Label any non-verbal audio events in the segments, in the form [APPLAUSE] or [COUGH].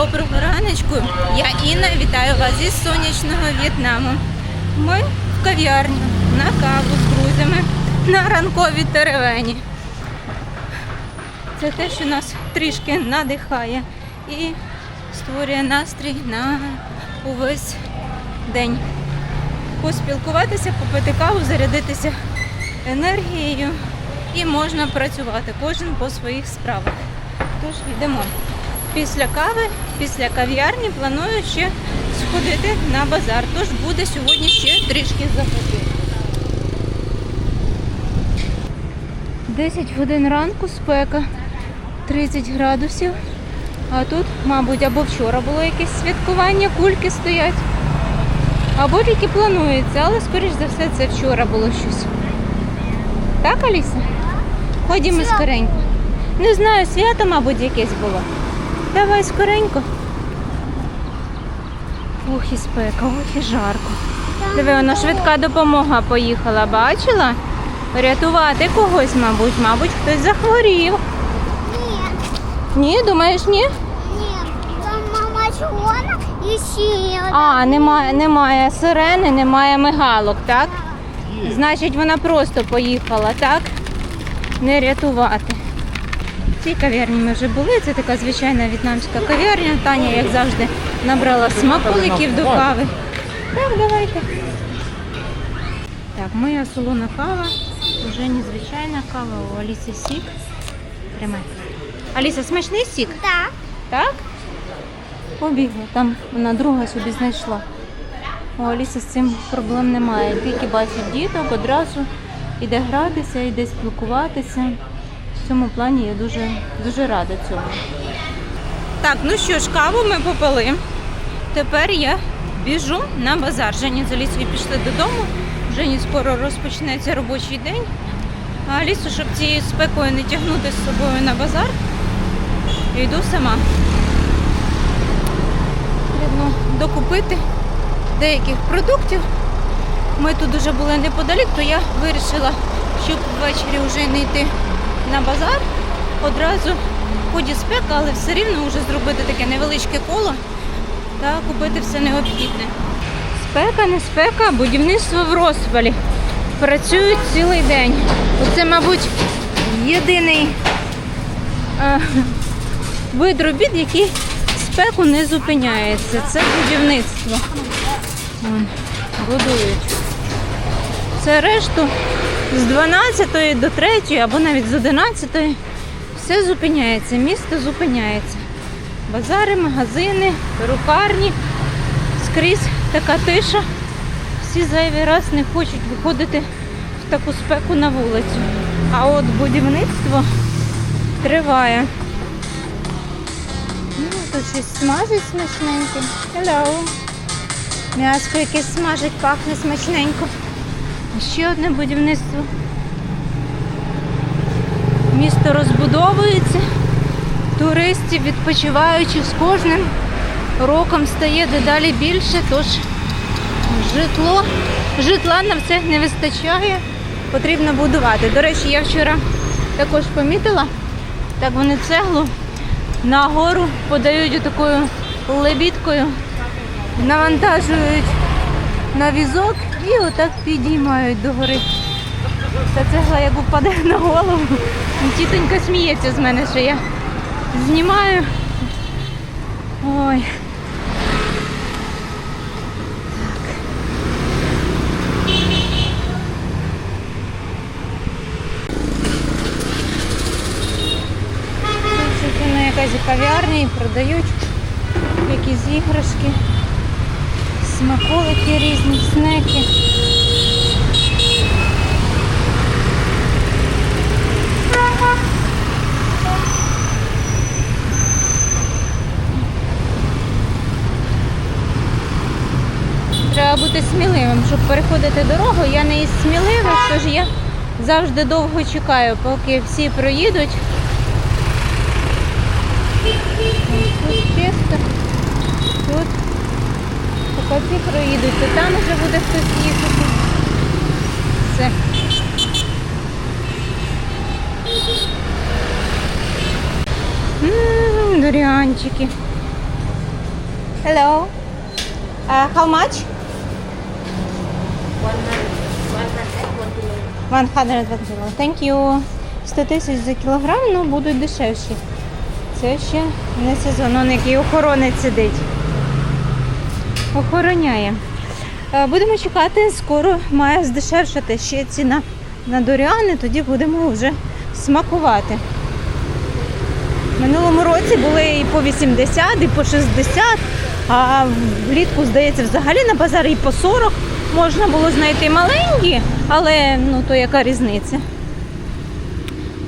Доброго раночку. Я Інна, вітаю вас із сонячного В'єтнаму. Ми в кав'ярні на каву з друзями на ранковій теревені. Це те, що нас трішки надихає і створює настрій на увесь день. Поспілкуватися, попити каву, зарядитися енергією і можна працювати кожен по своїх справах. Тож йдемо. Після кави, після кав'ярні планую ще сходити на базар. Тож буде сьогодні ще трішки заходити. 10 годин ранку спека, 30 градусів. А тут, мабуть, або вчора було якесь святкування, кульки стоять. Або тільки планується, але скоріш за все це вчора було щось. Так, Аліса? Ходімо скоренько. Не знаю, свято, мабуть, якесь було. Давай скоренько. Ох і спека, ох і жарко. Диви, вона швидка допомога поїхала, бачила? Рятувати когось, мабуть, мабуть, хтось захворів. Ні, Ні, думаєш, ні? ні, там мама червона і ще. А, немає, немає сирени, немає мигалок, так? Значить, вона просто поїхала, так? Не рятувати. Цій кав'ярні ми вже були. Це така звичайна в'єтнамська кав'ярня. Таня, як завжди, набрала смаколиків до кави. Так, давайте. Так, моя солона кава. Вже незвичайна кава. У Аліси сік. Тримай. Аліса, смачний сік? Так. Так? Побігла. Там вона друга собі знайшла. У Аліси з цим проблем немає. Тільки бачить діток, одразу йде гратися, йде спілкуватися. Цьому плані я дуже, дуже рада цьому. Так, ну що ж, каву ми попили. Тепер я біжу на базар. Жені з Алісою пішли додому. Жені скоро розпочнеться робочий день. А Алісу, щоб цією спекою не тягнути з собою на базар, йду сама. Потрібно докупити деяких продуктів. Ми тут вже були неподалік, то я вирішила, щоб ввечері вже не йти на базар. Одразу ході спека, але все рівно вже зробити таке невеличке коло та купити все необхідне. Спека, не спека, будівництво в розпалі. Працюють цілий день. Оце, мабуть, єдиний е, вид робіт, який спеку не зупиняється. Це будівництво. Вон, будують. Це решту з 12 до 3 або навіть з 11 все зупиняється, місто зупиняється. Базари, магазини, перукарні, скрізь така тиша. Всі зайвий раз не хочуть виходити в таку спеку на вулицю. А от будівництво триває. Ну, тут щось смажить смачненько. Hello. М'яско якесь смажить, пахне смачненько. Ще одне будівництво. Місто розбудовується. Туристів, відпочиваючих з кожним роком стає дедалі більше, тож житло, житла на все не вистачає, потрібно будувати. До речі, я вчора також помітила, так вони цеглу нагору подають такою лебідкою, навантажують на візок і отак підіймають догори. Та цегла як упаде на голову. Тітонька сміється з мене, що я знімаю. Ой. Тут якась кав'ярня продають якісь іграшки, смаколики різні, снеки. Треба бути сміливим, щоб переходити дорогу. Я не із сміливих, тож я завжди довго чекаю, поки всі проїдуть. Тут чисто, тут всі проїдуть, то там вже буде хтось їхати. Все. М, Дуріанчики. Hello. Uh, how much? 100 кіло. Thank you. 100 тисяч за кілограм, ну будуть дешевші. Це ще не сезон, он який охоронець сидить. Охороняє. Е, Будемо чекати, скоро має здешевшати ще ціна на доріани, тоді будемо вже смакувати. Минулому році були і по 80, і по 60, а влітку, здається, взагалі на базарі і по 40 можна було знайти маленькі, але ну то яка різниця?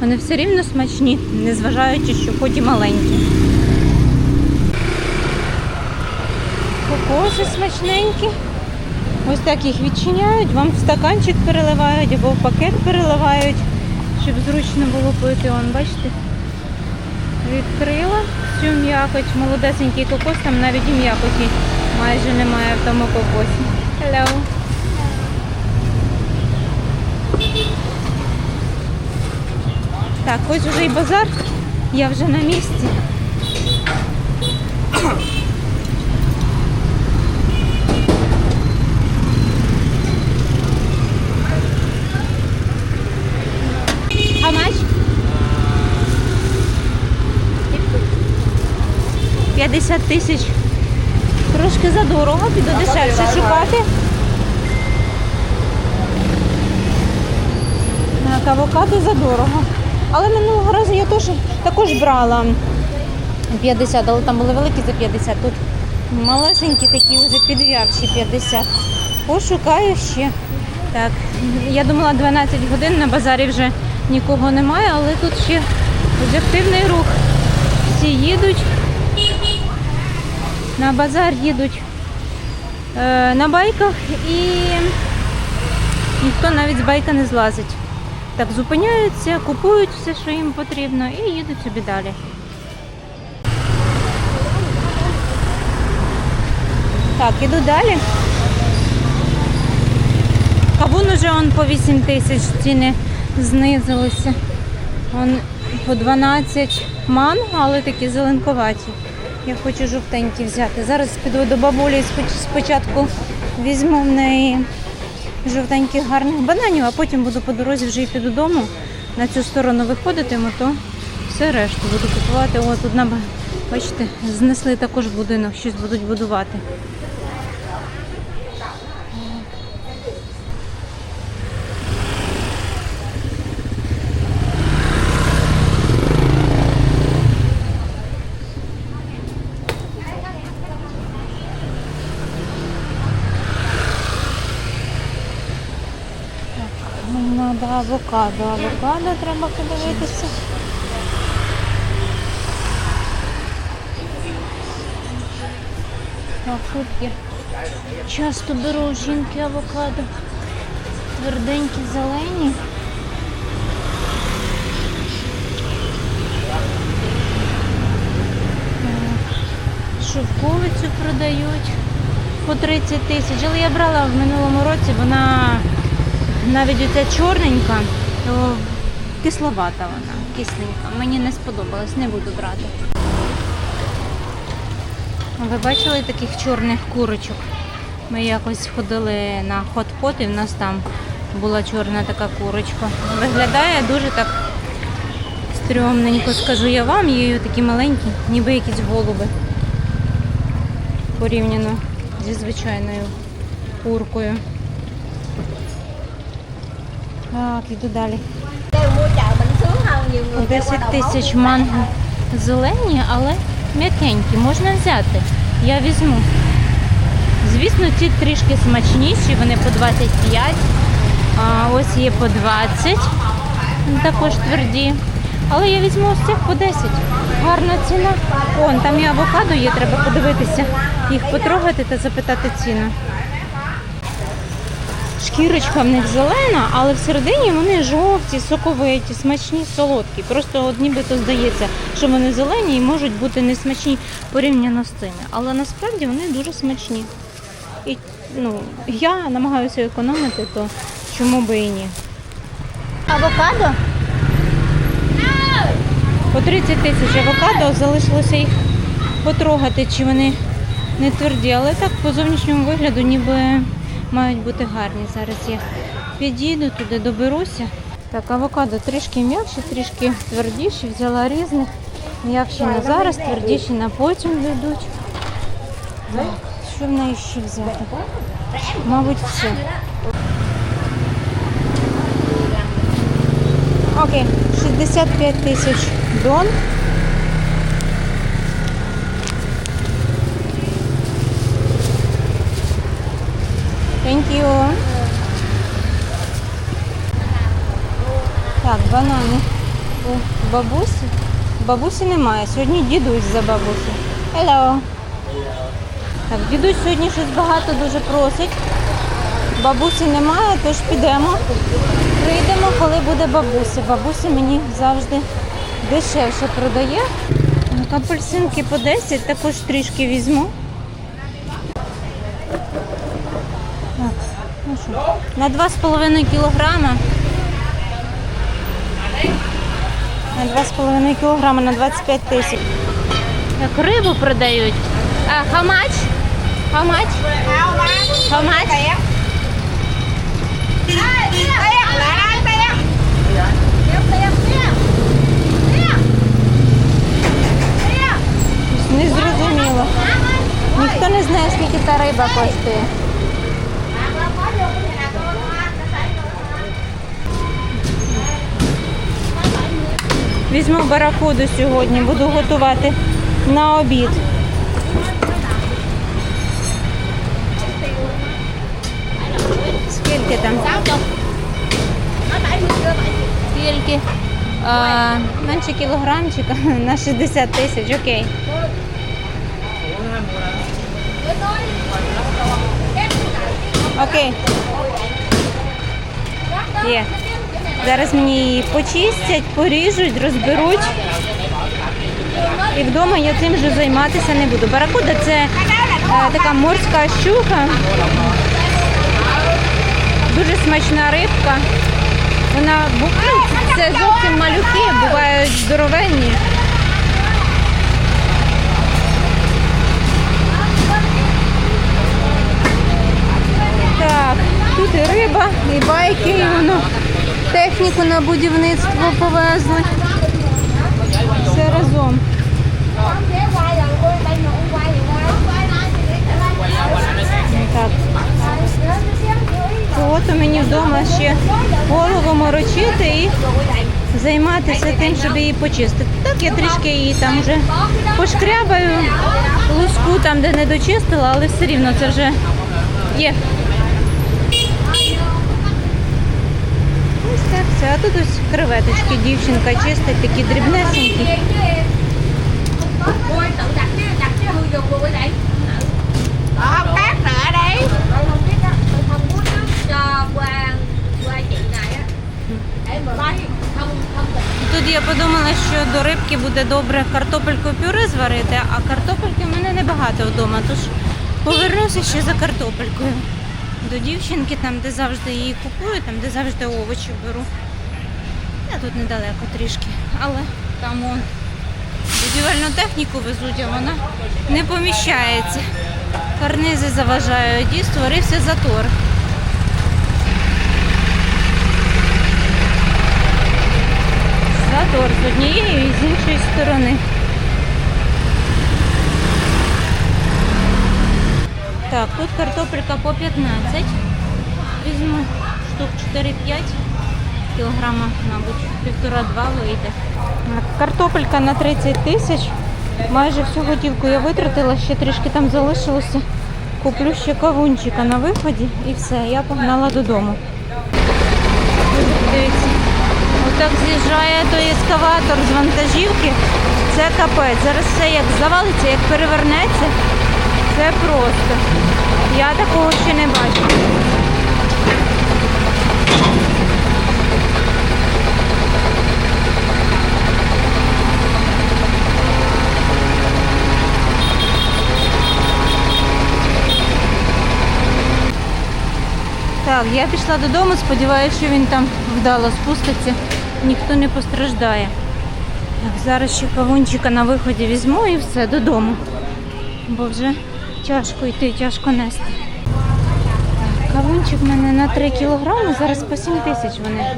Вони все рівно смачні, незважаючи, що хоч і маленькі. Кокоси смачненькі. Ось так їх відчиняють, вам в стаканчик переливають або в пакет переливають, щоб зручно було пити. Вон, бачите? Відкрила цю м'якоть, молодесенький кокос, там навіть і м'якоті майже немає в тому кокосі. Hello. Так, ось вже і базар, я вже на місці. How much? 50 тисяч. Трошки задорого, піду дешевше шукати. Так, авокадо задорого. Але минулого разу я теж, також брала 50, але там були великі за 50. Тут малесенькі такі вже підв'явші 50. Пошукаю ще. Так, я думала 12 годин на базарі вже нікого немає, але тут ще активний рух. Всі їдуть. На базар їдуть е, на байках і ніхто навіть з байка не злазить. Так, зупиняються, купують все, що їм потрібно, і їдуть собі далі. Так, іду далі. Кавун уже он по 8 тисяч ціни знизилися. Он по 12 манго, але такі зеленковаті. Я хочу жовтенькі взяти. Зараз піду до бабулі і спочатку візьму в неї жовтеньких гарних бананів, а потім буду по дорозі вже йти додому. На цю сторону виходитиму, то все решту буду купувати. О, тут нам, бачите, знесли також будинок, щось будуть будувати. Нам треба авокадо. Авокадо треба подивитися. Є. Часто беру у жінки авокадо. Тверденькі, зелені. Шовковицю продають по 30 тисяч. Але я брала в минулому році, вона навіть оця чорненька, то кисловата вона, кисленька. Мені не сподобалось, не буду брати. Ви бачили таких чорних курочок? Ми якось ходили на хот-пот і в нас там була чорна така курочка. Виглядає дуже так стрьомненько, скажу я вам, її такі маленькі, ніби якісь голуби. Порівняно зі звичайною куркою. Không? Nhiều người kêu 10 qua đầu phố тисяч манго зелені, але м'якенькі, можна взяти. Я візьму. Звісно, ці трішки смачніші, вони по 25, а ось є по 20, також тверді. Але я візьму ось цих по 10. Гарна ціна. Вон, там і авокадо є, треба подивитися, їх потрогати та запитати ціну. Шкірочка в них зелена, але всередині вони жовті, соковиті, смачні, солодкі. Просто от нібито здається, що вони зелені і можуть бути не смачні порівняно з цими. Але насправді вони дуже смачні. І ну, я намагаюся економити, то чому би і ні. Авокадо? По 30 тисяч авокадо залишилося їх потрогати, чи вони не тверді, але так по зовнішньому вигляду ніби мають бути гарні. Зараз я підійду туди, доберуся. Так, авокадо трішки м'якші, трішки твердіші. Взяла різних. М'якші на зараз, твердіші на потім дійдуть. Що в неї ще взяти? Мабуть, все. Окей, 65 тисяч дон. Thank you. Так, банани у бабусі. Бабусі немає. Сьогодні дідусь за бабусю. Hello. Так, дідусь сьогодні щось багато дуже просить. Бабусі немає, тож підемо. Прийдемо, коли буде бабуся. Бабуся мені завжди дешевше продає. Так, Апельсинки по 10, також трішки візьму. Що, на 2,5 кілограма. На 2,5 кілограма на 25 тисяч. Так, рибу продають. А, how much? How much? How much? Не зрозуміло. Ніхто не знає, скільки та риба коштує. Візьму баракуду сьогодні, буду готувати на обід. Скільки там? Скільки? А, менше кілограмчика [LAUGHS] на 60 тисяч, окей. Окей. Є. Зараз мені її почистять, поріжуть, розберуть. І вдома я цим вже займатися не буду. Баракуда це е, така морська щука. Дуже смачна рибка. Вона ну, це зовсім малюки, бувають здоровенні. Так, тут і риба, і байки, і воно техніку на будівництво повезли. Все разом. Так. От у мені вдома ще голову морочити і займатися тим, щоб її почистити. Так я трішки її там вже пошкрябаю, луску там, де не дочистила, але все рівно це вже є. Все. А тут ось креветочки дівчинка чистить, такі дрібнесенькі. Тут я подумала, що до рибки буде добре картопельку пюре зварити, а картопельки в мене небагато вдома, тож повернуся ще за картопелькою. До дівчинки, там, де завжди її купую, там, де завжди овочі беру. Я тут недалеко трішки, але там он будівельну техніку везуть, а вона не поміщається. Карнизи заважають і створився затор. Затор з однієї і з іншої сторони. Так, тут картопелька по 15. Візьму штук 4-5 кілограма, мабуть, півтора-два вийде. Картопелька на 30 тисяч. Майже всю готівку я витратила, ще трішки там залишилося. Куплю ще кавунчика на виході і все, я погнала додому. Дивіться. Отак з'їжджає той ескаватор з вантажівки. Це капець. Зараз все як завалиться, як перевернеться. Це просто. Я такого ще не бачила. Так, я пішла додому, сподіваюся, що він там вдало спуститься, ніхто не постраждає. Так, зараз ще кавунчика на виході візьму і все додому. Бо вже Тяжко йти, тяжко нести. Кавунчик в мене на 3 кілограми, зараз по 7 тисяч вони.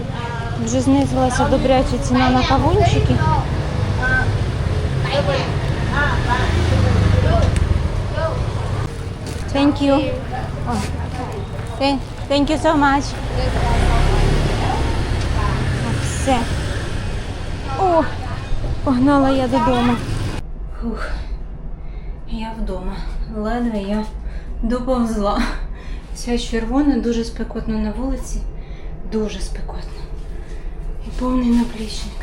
Вже знизилася добряча ціна на кавунчики. Thank you. Thank- Thank you so much. Все. О, погнала я додому. Фух. Я вдома. Ледве я доповзла. Вся червона, дуже спекотно на вулиці. Дуже спекотно. І повний наплічник.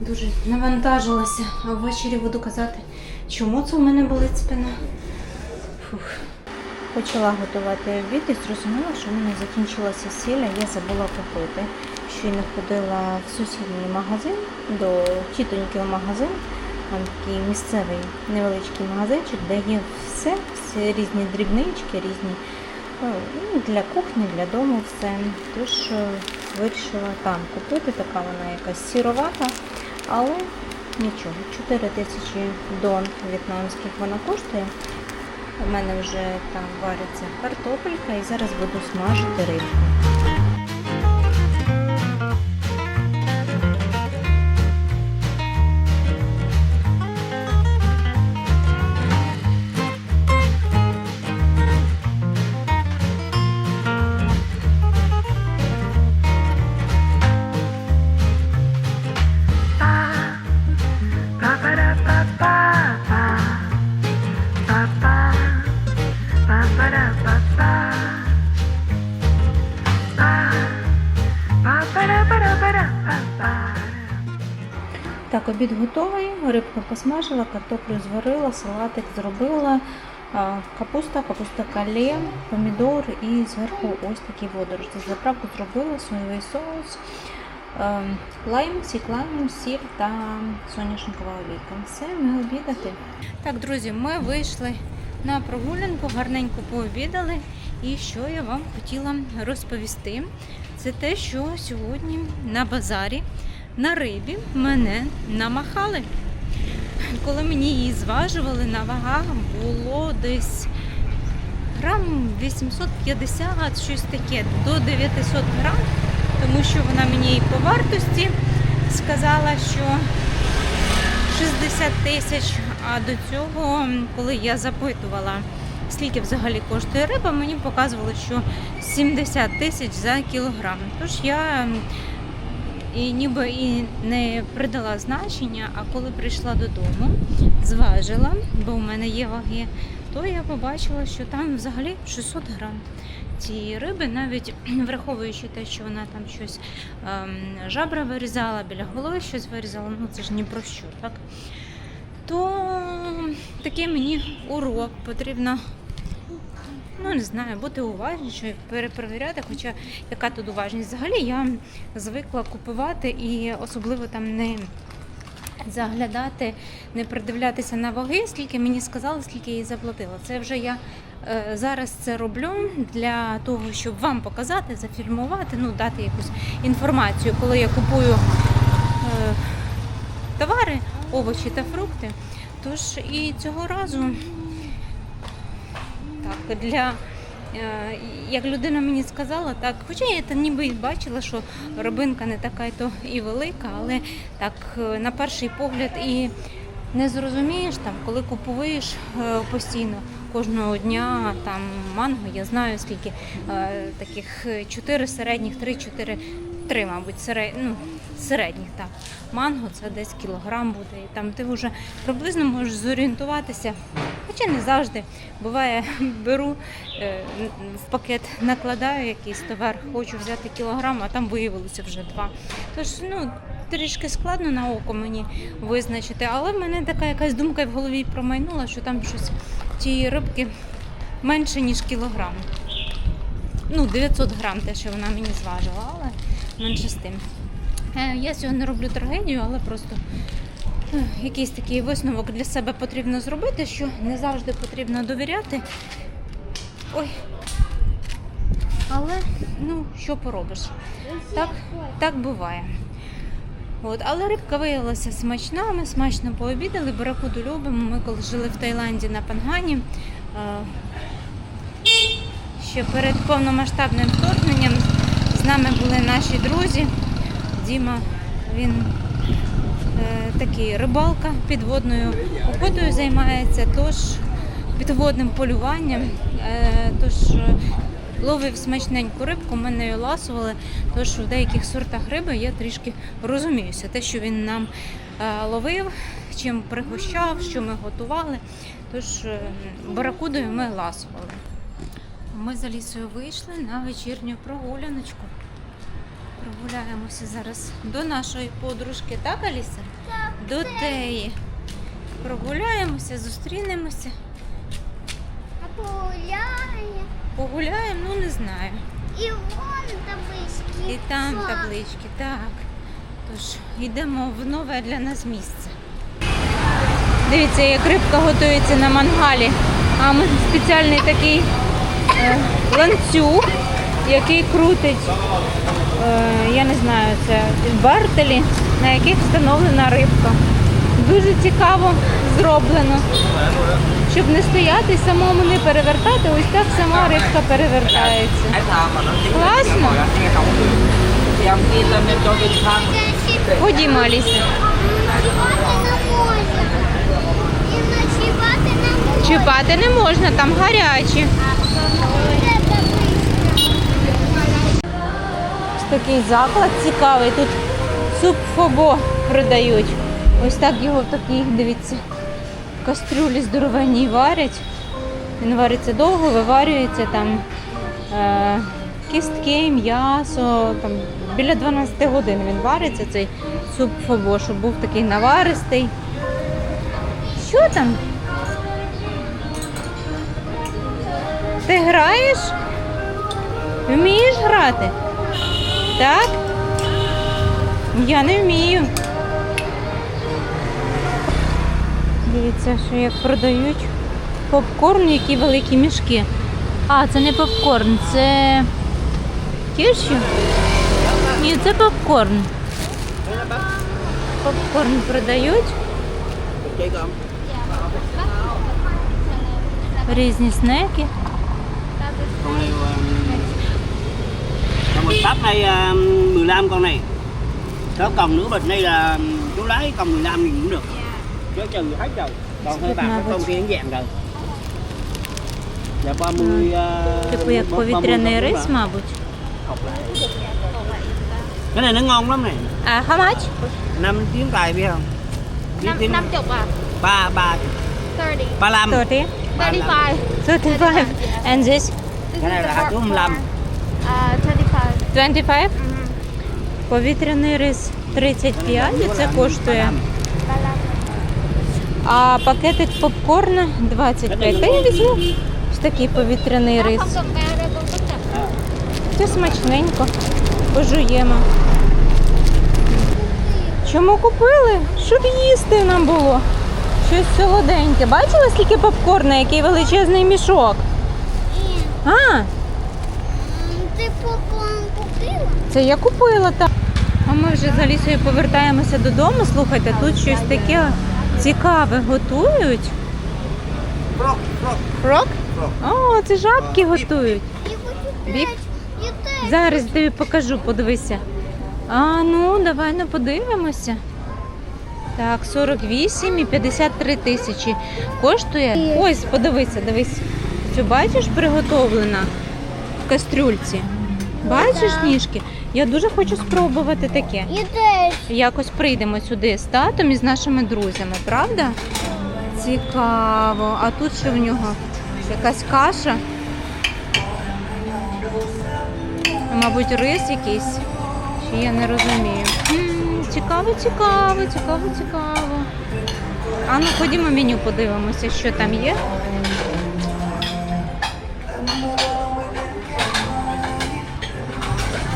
Дуже навантажилася. А ввечері буду казати, чому це в мене болить спина. Фух. Почала готувати обід і зрозуміла, що в мене закінчилася сілля, я забула купити. Щойно ходила в сусідній магазин до тітоньки в магазин. Такий місцевий невеличкий магазинчик, де є все, всі різні дрібнички, різні е, ну, для кухні, для дому все. Тож е, вирішила там купити. Така вона якась сіровата, але нічого. 4 тисячі дон в'єтнамських вона коштує. У мене вже там вариться картопелька і зараз буду смажити рибку. Так, обід готовий, рибку посмажила, картоплю зварила, салатик зробила, капуста, капуста кале, помідор і зверху ось такі водорості. Заправку зробила, соєвий соус, лайм, сік лайму, сіль та соняшникова олійка. Все, ми обідати. Так, друзі, ми вийшли на прогулянку, гарненько пообідали. І що я вам хотіла розповісти, це те, що сьогодні на базарі на рибі мене намахали. Коли мені її зважували на вагах, було десь грам 850, щось таке, до 900 грам, тому що вона мені і по вартості сказала, що 60 тисяч. А до цього, коли я запитувала, скільки взагалі коштує риба, мені показували, що 70 тисяч за кілограм. Тож я і ніби і не придала значення, а коли прийшла додому, зважила, бо в мене є ваги, то я побачила, що там взагалі 600 грам цієї риби, навіть [CLEARS THROAT] враховуючи те, що вона там щось ем, жабра вирізала, біля голови щось вирізала, ну це ж ні про що, так? То такий мені урок потрібно ну не знаю, бути уважнішою, перепровіряти, хоча яка тут уважність. Взагалі я звикла купувати і особливо там не заглядати, не придивлятися на ваги, скільки мені сказали, скільки я їй заплатила. Це вже я е, зараз це роблю для того, щоб вам показати, зафільмувати, ну дати якусь інформацію, коли я купую е, товари, овочі та фрукти. Тож і цього разу так, для е, як людина мені сказала, так, хоча я та ніби бачила, що робинка не така то і велика, але так е, на перший погляд і не зрозумієш там, коли купуєш е, постійно кожного дня там манго, я знаю скільки таких чотири середніх, три-чотири, три, мабуть, серед, ну, середніх, так. Манго це десь кілограм буде. І там ти вже приблизно можеш зорієнтуватися. Хоча не завжди. Буває, [LAUGHS] беру е, в пакет, накладаю якийсь товар, хочу взяти кілограм, а там виявилося вже два. Тож, ну, трішки складно на око мені визначити, але в мене така якась думка в голові промайнула, що там щось тієї рибки менше, ніж кілограм. Ну, 900 грам, те, що вона мені зважила, але менше з тим. Е, Я сьогодні роблю трагедію, але просто е, якийсь такий висновок для себе потрібно зробити, що не завжди потрібно довіряти. Ой. Але, ну, що поробиш? Так, так буває. От, але рибка виявилася смачна, ми смачно пообідали, баракуду любимо. Ми коли жили в Таїланді на Пангані. е, Ще перед повномасштабним вторгненням нами були наші друзі. Діма, він е, такий рибалка, підводною охотою займається, тож підводним полюванням. Е, тож е, ловив смачненьку рибку, ми нею ласували. Тож в деяких сортах риби я трішки розуміюся. Те, що він нам е, ловив, чим пригощав, що ми готували. Тож е, баракудою ми ласували. Ми з Алісою вийшли на вечірню прогуляночку. Прогуляємося зараз до нашої подружки, так, Аліса? Так, До теї. Прогуляємося, зустрінемося. А погуляє. Погуляємо, ну не знаю. І вон таблички. І там Що? таблички, так. Тож йдемо в нове для нас місце. Дивіться, як рибка готується на мангалі. А ми спеціальний такий е, ланцюг, який крутить, я не знаю, це бартелі, на яких встановлена рибка. Дуже цікаво зроблено. Щоб не стояти самому не перевертати, ось так сама рибка перевертається. Cái thơm mà nó chín Quá rồi mà. ăn nghe không được thì ông kia lên đem cho cái thơm Це ще Ходімо, Аліса. Чіпати не можна. І ночувати не можна. Чіпати не можна, там гарячі. Де табличка? Ось такий заклад цікавий. Тут суп фобо продають. Ось так його в такій, дивіться, кастрюлі здоровенній варять. Він вариться довго, виварюється там е, кістки, м'ясо. Там, біля 12 годин він вариться, цей суп фобо, щоб був такий наваристий. Що там? Ти граєш? Вмієш грати? Так? Я не вмію. Дивіться, що як продають попкорн, які великі мішки. А, це не попкорн, це кіші? Ні, це попкорн. Попкорн продають. Різні снеки. một bắp này ờ, 15 con này có còng nữa bịch này là chú lấy còng 15 thì cũng được chứ trừ hết rồi còn hơi bạc cái con kia nó dạng rồi dạ 30 ờ, Типу як 30 повітряний con рис, là мабуть. học lại cái này nó ngon lắm này А how much? năm tiếng tài biết không biết tiếng năm chục à ba ba 30 ba lăm 30? 35 35. And this? cái này là chú 25 uh, 25 25? Повітряний рис 35 і це коштує. А пакетик попкорна 25. Та я візьму ось такий повітряний рис. Це смачненько. Пожуємо. Чому купили? Щоб їсти нам було. Щось солоденьке. Бачила, скільки попкорна, який величезний мішок? А, ти попкорн купила? Це я купила так. А ми вже з Алісою повертаємося додому. Слухайте, тут щось таке цікаве готують. Фрок? frog. О, це жабки готують. Теж. Зараз тобі покажу, подивися. А ну, давай ну подивимося. Так, 48 і 53 тисячі коштує. Ось, подивися, дивись. Цю бачиш приготовлена в кастрюльці. Бачиш ніжки? Я дуже хочу спробувати таке. Я теж. Якось прийдемо сюди з татом і з нашими друзями, правда? Цікаво. А тут що в нього? Якась каша? Мабуть, рис якийсь. Чи я не розумію. М, Цікаво, цікаво, цікаво, цікаво. А ну ходімо меню подивимося, що там є.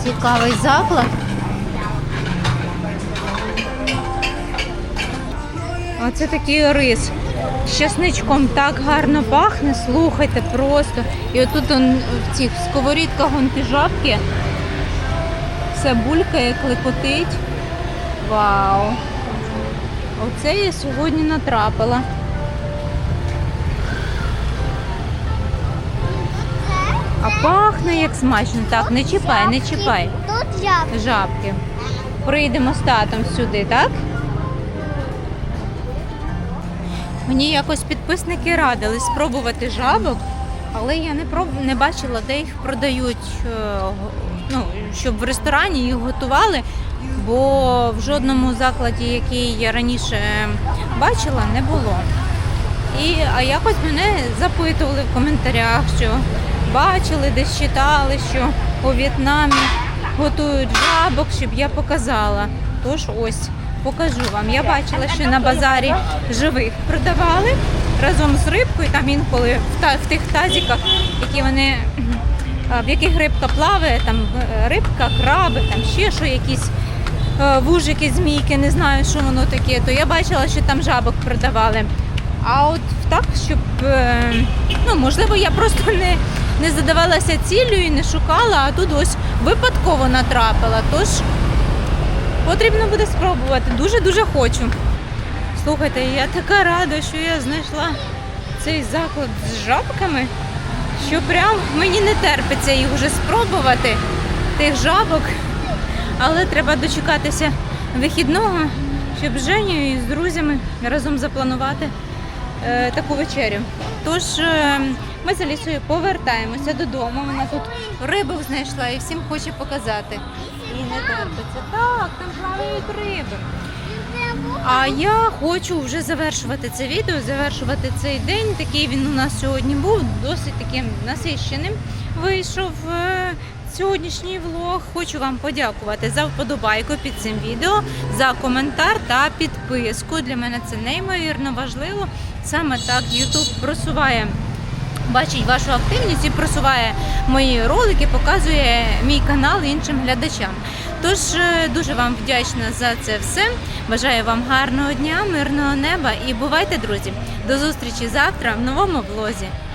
Цікавий заклад. Оце такий рис. З часничком так гарно пахне, слухайте просто. І отут он, в цих сковорідках он ті жабки. Все булькає, клекотить. Вау! Оце я сьогодні натрапила. А пахне як смачно. Так, не чіпай, не чіпай. Тут жабки. Жабки. Прийдемо з татом сюди, так? Мені якось підписники радили спробувати жабок, але я не проб... не бачила, де їх продають, ну, щоб в ресторані їх готували, бо в жодному закладі, який я раніше бачила, не було. І а якось мене запитували в коментарях, що бачили, десь читали, що у В'єтнамі готують жабок, щоб я показала. Тож ось покажу вам. Я бачила, що на базарі живих продавали разом з рибкою. Там інколи в, та, в тих тазіках, які вони в яких рибка плаває, там е, рибка, краби, там ще що якісь е, вужики, змійки, не знаю, що воно таке, то я бачила, що там жабок продавали. А от так, щоб е, ну можливо, я просто не, не задавалася ціллю і не шукала, а тут ось випадково натрапила. Тож потрібно буде спробувати. Дуже дуже хочу. Слухайте, я така рада, що я знайшла цей заклад з жабками, що прям мені не терпиться їх вже спробувати, тих жабок. Але треба дочекатися вихідного, щоб з Женєю і з друзями разом запланувати таку вечерю. Тож е, ми з Алісою повертаємося додому. Вона тут рибок знайшла і всім хоче показати. І не терпиться. Так, там плавають риби. А я хочу вже завершувати це відео, завершувати цей день. Такий він у нас сьогодні був, досить таким насищеним. Вийшов е, сьогоднішній влог. Хочу вам подякувати за вподобайку під цим відео, за коментар та підписку. Для мене це неймовірно важливо. Саме так YouTube просуває. Бачить вашу активність і просуває мої ролики, показує мій канал іншим глядачам. Тож е, дуже вам вдячна за це все. Бажаю вам гарного дня, мирного неба і бувайте, друзі! До зустрічі завтра в новому влозі.